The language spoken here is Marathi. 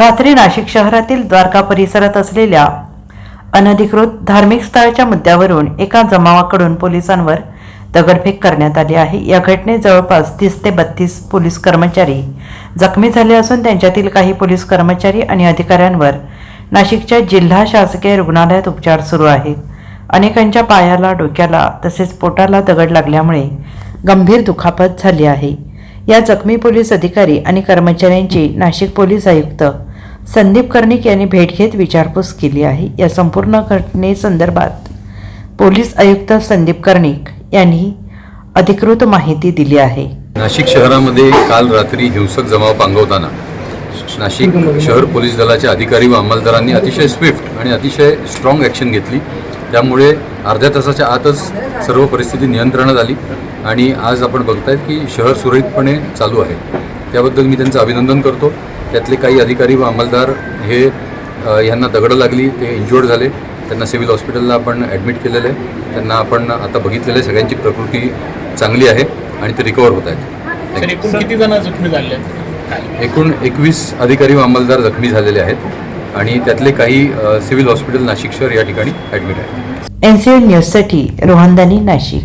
रात्री नाशिक शहरातील द्वारका परिसरात असलेल्या अनधिकृत धार्मिक स्थळाच्या मुद्द्यावरून एका जमावाकडून पोलिसांवर दगडफेक करण्यात आली आहे. या घटनेत जवळपास तीस ते बत्तीस पोलीस कर्मचारी जखमी झाले असून त्यांच्यातील काही पोलीस कर्मचारी आणि अधिकाऱ्यांवर नाशिकच्या जिल्हा शासकीय रुग्णालयात उपचार सुरू आहेत. अनेकांच्या पायाला डोक्याला तसेच पोटाला दगड लागल्यामुळे गंभीर दुखापत झाली आहे. या जखमी पोलीस अधिकारी आणि कर्मचाऱ्यांची नाशिक पोलीस आयुक्त संदीप कर्णिक यांनी भेट घेत विचारपूस केली आहे. या संपूर्ण घटनेसंदर्भात पोलीस आयुक्त संदीप कर्णिक यांनी अधिकृत माहिती दिली आहे. नाशिक शहरामध्ये काल रात्री हिंसक जमाव पांगवताना नाशिक शहर पोलीस दलाच्या अधिकारी व अंमलदारांनी अतिशय स्विफ्ट आणि अतिशय स्ट्रॉंग ॲक्शन घेतली. त्यामुळे अर्ध्या तासाच्या आतच सर्व परिस्थिती नियंत्रणात आली आणि आज आपण बघतायत की शहर सुरळीतपणे चालू आहे. त्याबद्दल मी त्यांचं अभिनंदन करतो. त्यातले काही अधिकारी व अंमलदार हे अ, ह्यांना दगडं लागली ते इंज्युअर्ड झाले. त्यांना सिव्हिल हॉस्पिटलला आपण ॲडमिट केलेलं आहे. त्यांना आपण आता बघितलेलं आहे सगळ्यांची प्रकृती चांगली आहे आणि ते रिकवर होत आहेत. तर एकूण किती जण जखमी झाले एकूण एकवीस अधिकारी व अंमलदार जखमी झालेले आहेत आणि त्यातले काही सिव्हिल हॉस्पिटल नाशिक शहर या ठिकाणी ॲडमिट आहेत. एन सी न्यूजसाठी रोहनदानी नाशिक.